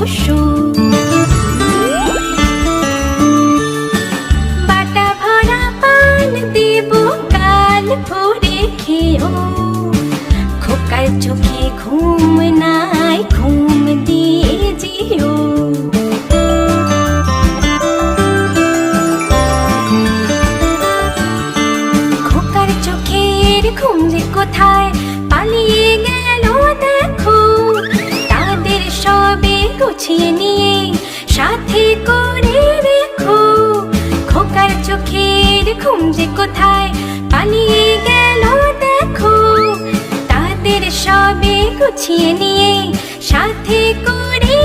পশু। বাটা ভরা পান দিব, কাল ভরে খেয়েও খোকায় ঘুম নাই, ঘুম দিয়ে জিও খোকার চোখের ঘুম কোথায় গুছিয়ে নিয়ে সাথে করে রেখো। খোকার চোখের ঘুম যে কোথায় পালিয়ে গেল দেখো। তাদের সবে গুছিয়ে নিয়ে সাথে করে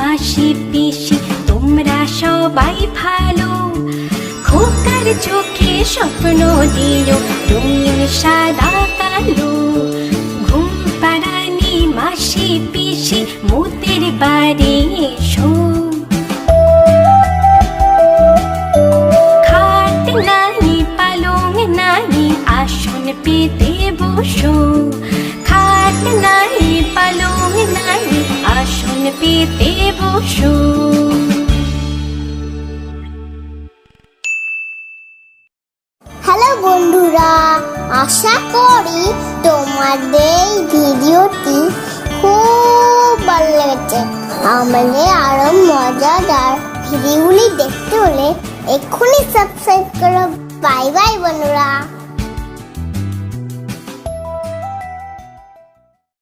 মাসি পিসি, তোমরা সবাই ভালো। খোকার চোখে স্বপ্ন দিল তুমি সাদা কালো ঘুম পাড়ানি মাসি পিসি, মোদের বাড়ি এসো। খাট নাই, পালং নাই, আসন পেতে বসো। খাট নাই, পালং নাই, আসন পেতে বসো। হ্যালো বন্ধুরা আশা করি তোমাদের ভিডিওটি খুব ভালো লেগেছে। আমাদের আরও মজাদার ভিডিওগুলি দেখতে হলে